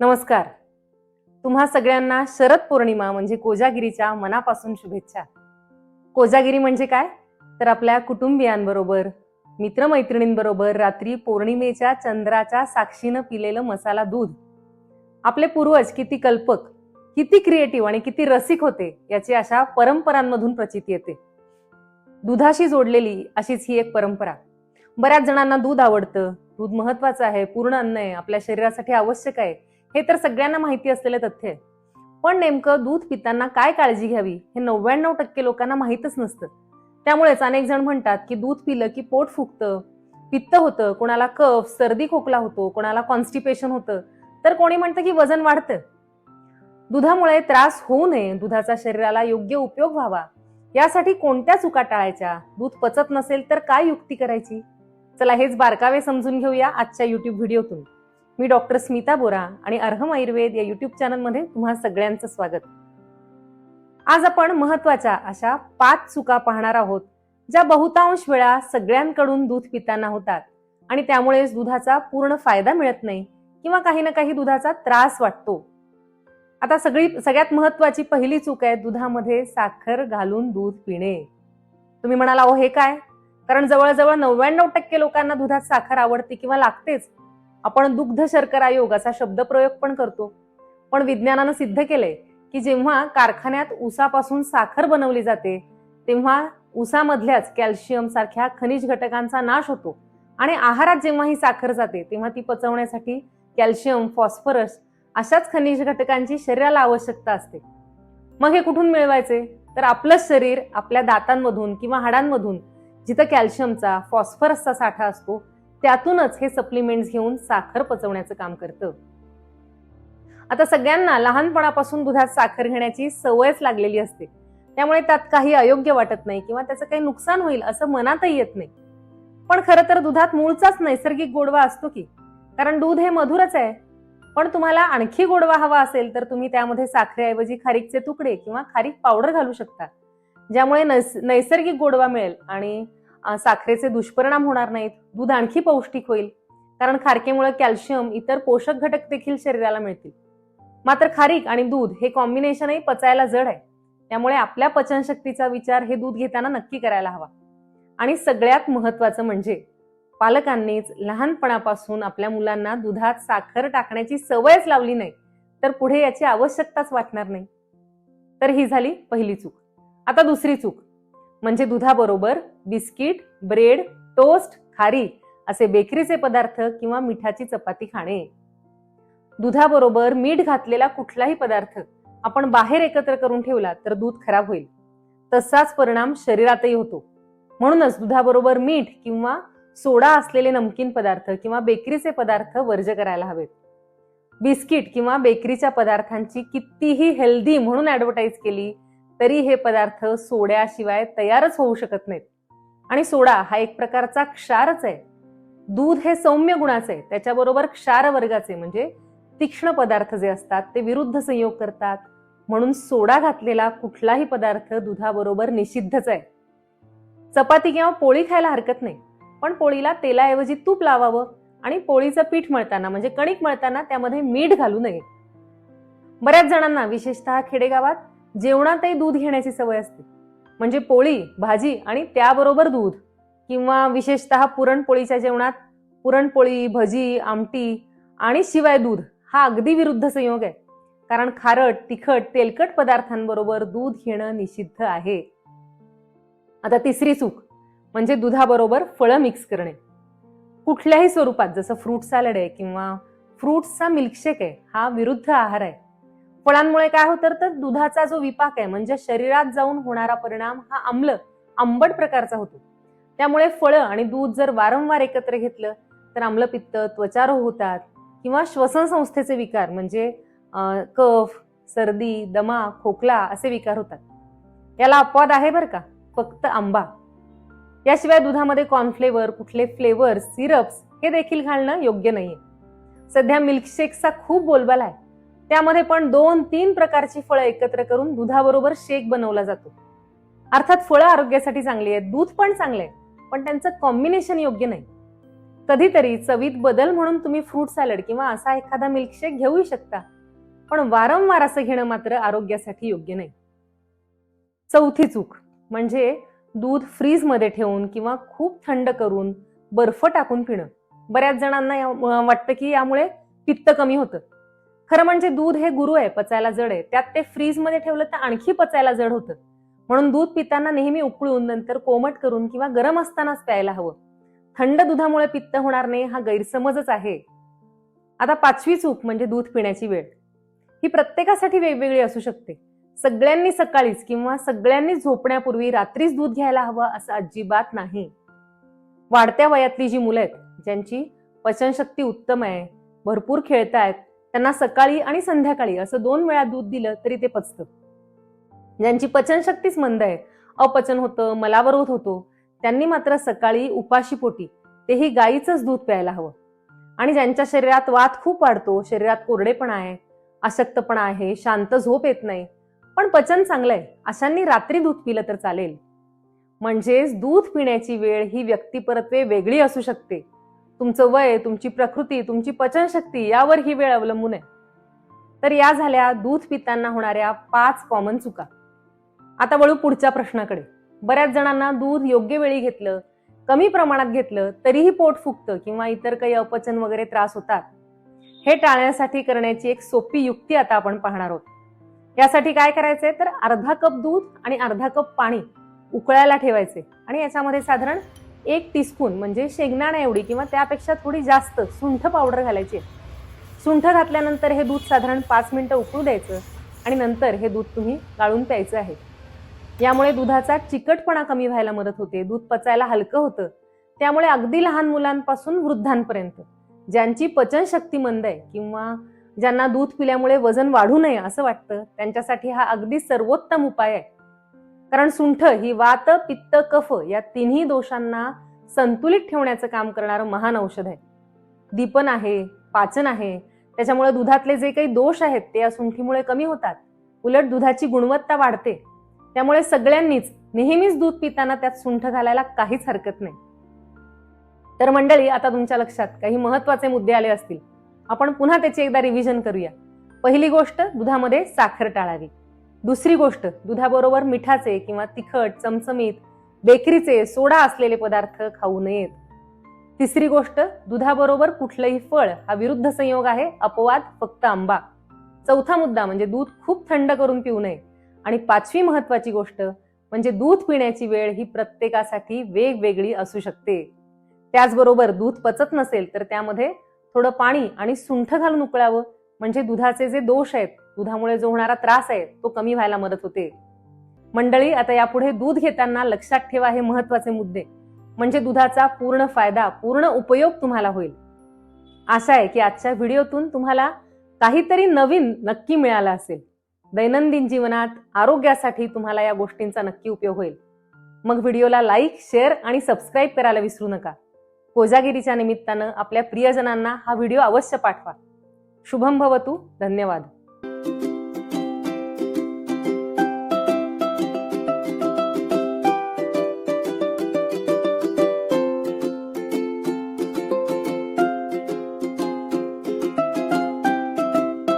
नमस्कार. तुम्हा सगळ्यांना शरद पौर्णिमा म्हणजे कोजागिरीच्या मनापासून शुभेच्छा. कोजागिरी म्हणजे काय? तर आपल्या कुटुंबियांबरोबर मित्रमैत्रिणींबरोबर रात्री पौर्णिमेच्या चंद्राच्या साक्षीनं पिलेलं मसाला दूध. आपले पूर्वज किती कल्पक किती क्रिएटिव्ह आणि किती रसिक होते याची अशा परंपरांमधून प्रचिती येते. दुधाशी जोडलेली अशीच ही एक परंपरा. बऱ्याच जणांना दूध आवडतं दूध महत्वाचं आहे पूर्ण अन्न आहे आपल्या शरीरासाठी आवश्यक आहे. हे तर सगळ्यांना माहिती असलेलं तथ्य आहे. पण नेमकं दूध पिताना काय काळजी घ्यावी हे नव्याण्णव टक्के लोकांना माहीतच नसतं. त्यामुळेच अनेक जण म्हणतात की दूध पिलं की पोट फुगतं पित्त होतं कोणाला कफ सर्दी खोकला होतो कोणाला कॉन्स्टिपेशन होतं तर कोणी म्हणतं की वजन वाढतं. दुधामुळे त्रास होऊ नये दुधाचा शरीराला योग्य उपयोग व्हावा. यासाठी कोणत्या चुका टाळायच्या? दूध पचत नसेल तर काय युक्ती करायची? चला हेच बारकावे समजून घेऊया आजच्या युट्यूब व्हिडिओतून. मी डॉक्टर स्मिता बोरा आणि अर्हम आयुर्वेद या युट्यूब चॅनलमध्ये तुम्हा सगळ्यांचं स्वागत. आज आपण महत्त्वाच्या अशा पाच चुका पाहणार आहोत ज्या बहुतांश वेळा सगळ्यांकडून दूध पिताना होतात आणि त्यामुळेच दुधाचा पूर्ण फायदा मिळत नाही किंवा काही ना काही दुधाचा त्रास वाटतो. आता सगळी सगळ्यात महत्वाची पहिली चूक आहे दुधामध्ये साखर घालून दूध पिणे. तुम्ही म्हणाला हो हे काय? कारण जवळजवळ नव्याण्णव टक्के लोकांना दुधात साखर आवडते किंवा लागतेच आपण दुग्ध शर्करा योग असा शब्दप्रयोग पण करतो. पण विज्ञानानं सिद्ध केलंय की जेव्हा कारखान्यात उसापासून साखर बनवली जाते तेव्हा उसामधल्याच कॅल्शियम सारख्या खनिज घटकांचा नाश होतो. आणि आहारात जेव्हा ही साखर जाते तेव्हा ती पचवण्यासाठी कॅल्शियम फॉस्फरस अशाच खनिज घटकांची शरीराला आवश्यकता असते. मग हे कुठून मिळवायचे? तर आपलं शरीर आपल्या दातांमधून किंवा हाडांमधून जिथं कॅल्शियमचा फॉस्फरसचा साठा असतो त्यातूनच हे सप्लिमेंट्स घेऊन साखर पचवण्याचं काम करतं. आता सगळ्यांना लहानपणापासून दुधात साखर घेण्याची सवयच लागलेली असते. त्यामुळे त्यात काही अयोग्य वाटत नाही किंवा त्याचं काही नुकसान होईल असं मनातही येत नाही. पण खरं तर दुधात मूळचाच नैसर्गिक गोडवा असतो की? कारण दूध हे मधुरच आहे. पण तुम्हाला आणखी गोडवा हवा असेल तर तुम्ही त्यामध्ये साखरेऐवजी खारीकचे तुकडे किंवा खारीक पावडर घालू शकता. ज्यामुळे नैसर्गिक गोडवा मिळेल आणि साखरेचे दुष्परिणाम होणार नाहीत. दूध आणखी पौष्टिक होईल. कारण खारकेमुळे कॅल्शियम इतर पोषक घटक देखील शरीराला मिळतील. मात्र खारीक आणि दूध हे कॉम्बिनेशनही पचायला जड आहे. त्यामुळे आपल्या पचनशक्तीचा विचार हे दूध घेताना नक्की करायला हवा. आणि सगळ्यात महत्वाचं म्हणजे पालकांनीच लहानपणापासून आपल्या मुलांना दुधात साखर टाकण्याची सवयच लावली नाही तर पुढे याची आवश्यकताच वाटणार नाही. तर ही झाली पहिली चूक. आता दुसरी चूक. म्हणजे दुधाबरोबर बिस्किट ब्रेड टोस्ट खारी असे बेकरीचे पदार्थ किंवा मिठाची चपाती खाणे. दुधाबरोबर मीठ घातलेला कुठलाही पदार्थ आपण बाहेर एकत्र करून ठेवला तर दूध खराब होईल. तसाच परिणाम शरीरातही होतो. म्हणूनच दुधाबरोबर मीठ किंवा सोडा असलेले नमकीन पदार्थ किंवा बेकरीचे पदार्थ वर्ज करायला हवेत. बिस्किट किंवा बेकरीच्या पदार्थांची कितीही हेल्दी म्हणून ऍडव्हर्टाईज केली तरी हे पदार्थ सोड्याशिवाय तयारच होऊ शकत नाहीत. आणि सोडा हा एक प्रकारचा क्षारच आहे. दूध हे सौम्य गुणाचे आहे. त्याच्याबरोबर क्षार वर्गाचे म्हणजे तीक्ष्ण पदार्थ जे असतात ते विरुद्ध संयोग करतात. म्हणून सोडा घातलेला कुठलाही पदार्थ दुधाबरोबर निषिद्धच आहे. चपाती किंवा पोळी खायला हरकत नाही. पण पोळीला तेलाऐवजी तूप लावावं आणि पोळीचं पीठ मळताना म्हणजे कणिक मळताना त्यामध्ये मीठ घालू नये. बऱ्याच जणांना विशेषतः खेडेगावात जेवणातही दूध घेण्याची सवय असते. म्हणजे पोळी भाजी आणि त्याबरोबर दूध. किंवा विशेषतः पुरणपोळीच्या जेवणात पुरणपोळी भजी आमटी आणि शिवाय दूध हा अगदी विरुद्ध संयोग आहे. कारण खारट तिखट तेलकट पदार्थांबरोबर दूध घेणं निषिद्ध आहे. आता तिसरी चूक म्हणजे दुधाबरोबर फळं मिक्स करणे. कुठल्याही स्वरूपात जसं फ्रूट सॅलड आहे किंवा फ्रुट्सचा मिल्कशेक आहे हा विरुद्ध आहार आहे. फळांमुळे काय होतं? तर दुधाचा जो विपाक आहे म्हणजे शरीरात जाऊन होणारा परिणाम हा आम्ल आंबट प्रकारचा होतो. त्यामुळे फळं आणि दूध जर वारंवार एकत्र घेतलं तर आम्लपित्त त्वचारोग होतात किंवा श्वसन संस्थेचे विकार म्हणजे कफ सर्दी दमा खोकला असे विकार होतात. याला अपवाद आहे बरं का? फक्त आंबा. याशिवाय दुधामध्ये कॉर्नफ्लेवर कुठले फ्लेवर सिरप्स हे देखील घालणं योग्य नाहीये. सध्या मिल्कशेकचा खूप बोलबाला आहे. त्यामध्ये पण दोन तीन प्रकारची फळं एकत्र करून दुधाबरोबर शेक बनवला जातो. अर्थात फळं आरोग्यासाठी चांगली आहेत दूध पण चांगलं आहे पण त्यांचं कॉम्बिनेशन योग्य नाही. कधीतरी चवीत बदल म्हणून तुम्ही फ्रूट सॅलड किंवा असा एखादा मिल्कशेक घेऊही शकता पण वारंवार असं घेणं मात्र आरोग्यासाठी योग्य नाही. चौथी चूक म्हणजे दूध फ्रीजमध्ये ठेवून किंवा खूप थंड करून बर्फ टाकून पिणं. बऱ्याच जणांना वाटतं की यामुळे पित्त कमी होतं. खरं म्हणजे दूध हे गुरु आहे पचायला जड आहे. त्यात ते फ्रीजमध्ये ठेवलं तर आणखी पचायला जड होतं. म्हणून दूध पिताना नेहमी उकळून नंतर कोमट करून किंवा गरम असतानाच प्यायला हवं. थंड दुधामुळे पित्त होणार नाही हा गैरसमजच आहे. आता पाचवी चूक म्हणजे दूध पिण्याची वेळ. ही प्रत्येकासाठी वेगवेगळी असू शकते. सगळ्यांनी सकाळीच किंवा सगळ्यांनी झोपण्यापूर्वी रात्रीच दूध घ्यायला हवं असं अजिबात नाही. वाढत्या वयातली जी मुलं आहेत ज्यांची पचनशक्ती उत्तम आहे भरपूर खेळतायत त्यांना सकाळी आणि संध्याकाळी असं दोन वेळा दूध दिलं तरी ते पचतं. ज्यांची पचनशक्तीच मंद आहे अपचन होतं मलावरोध होतो त्यांनी मात्र सकाळी उपाशी पोटी तेही गाईचंच दूध प्यायला हवं. आणि ज्यांच्या शरीरात वात खूप वाढतो शरीरात कोरडेपणा आहे अशक्तपणा आहे शांत झोप येत नाही पण पचन चांगलं आहे अशांनी रात्री दूध पिलं तर चालेल. म्हणजेच दूध पिण्याची वेळ ही व्यक्तिपरत्वे वेगळी असू शकते. तुमचं वय तुमची प्रकृती तुमची पचनशक्ती यावर ही वेळ अवलंबून आहे. तर या झाल्या दूध पिताना होणाऱ्या पाच कॉमन चुका. आता वळू पुढच्या प्रश्नाकडे. बऱ्याच जणांना दूध योग्य वेळी घेतलं कमी प्रमाणात घेतलं तरीही पोट फुगतं किंवा इतर काही अपचन वगैरे त्रास होतात. हे टाळण्यासाठी करण्याची एक सोपी युक्ती आता आपण पाहणार आहोत. यासाठी काय करायचंय? तर अर्धा कप दूध आणि अर्धा कप पाणी उकळायला ठेवायचे आणि याच्यामध्ये साधारण एक टीस्पून म्हणजे शेंगदाणा एवढी किंवा त्यापेक्षा थोडी जास्त सुंठ पावडर घालायची. सुंठ घातल्यानंतर हे दूध साधारण पाच मिनटं उकळू द्यायचं आणि नंतर हे दूध तुम्ही गाळून प्यायचं आहे. यामुळे दुधाचा चिकटपणा कमी व्हायला मदत होते दूध पचायला हलकं होतं. त्यामुळे अगदी लहान मुलांपासून वृद्धांपर्यंत ज्यांची पचनशक्ती मंद आहे किंवा ज्यांना दूध पिल्यामुळे वजन वाढू नये असं वाटतं त्यांच्यासाठी हा अगदी सर्वोत्तम उपाय आहे. कारण सुंठ ही वात पित्त कफ या तिन्ही दोषांना संतुलित ठेवण्याचं काम करणारं महान औषध आहे. दीपन आहे पाचन आहे त्याच्यामुळे दुधातले जे काही दोष आहेत ते या सुंठीमुळे कमी होतात. उलट दुधाची गुणवत्ता वाढते. त्यामुळे सगळ्यांनीच नेहमीच दूध पिताना त्यात सुंठ घालायला काहीच हरकत नाही. तर मंडळी आता तुमच्या लक्षात काही महत्त्वाचे मुद्दे आले असतील. आपण पुन्हा त्याची एकदा रिव्हिजन करूया. पहिली गोष्ट दुधामध्ये साखर टाळावी. दुसरी गोष्ट दुधाबरोबर मिठाचे किंवा तिखट चमचमीत बेकरीचे सोडा असलेले पदार्थ खाऊ नयेत. तिसरी गोष्ट दुधाबरोबर कुठलंही फळ हा विरुद्ध संयोग आहे अपवाद फक्त आंबा. चौथा मुद्दा म्हणजे दूध खूप थंड करून पिऊ नये. आणि पाचवी महत्वाची गोष्ट म्हणजे दूध पिण्याची वेळ ही प्रत्येकासाठी वेगवेगळी असू शकते. त्याचबरोबर दूध पचत नसेल तर त्यामध्ये थोडं पाणी आणि सुंठ घालून उकळावं म्हणजे दुधाचे जे दोष आहेत दुधामुळे जो होणारा त्रास आहे तो कमी व्हायला मदत होते. मंडळी आता यापुढे दूध घेताना लक्षात ठेवा हे महत्त्वाचे मुद्दे. म्हणजे दुधाचा पूर्ण फायदा पूर्ण उपयोग तुम्हाला होईल. आशा आहे की आजच्या व्हिडिओतून तुम्हाला काहीतरी नवीन नक्की मिळालं असेल. दैनंदिन जीवनात आरोग्यासाठी तुम्हाला या गोष्टींचा नक्की उपयोग होईल. मग व्हिडिओला लाईक शेअर आणि सबस्क्राईब करायला विसरू नका. कोजागिरीच्या निमित्तानं आपल्या प्रियजनांना हा व्हिडिओ अवश्य पाठवा. शुभम भवतू. धन्यवाद.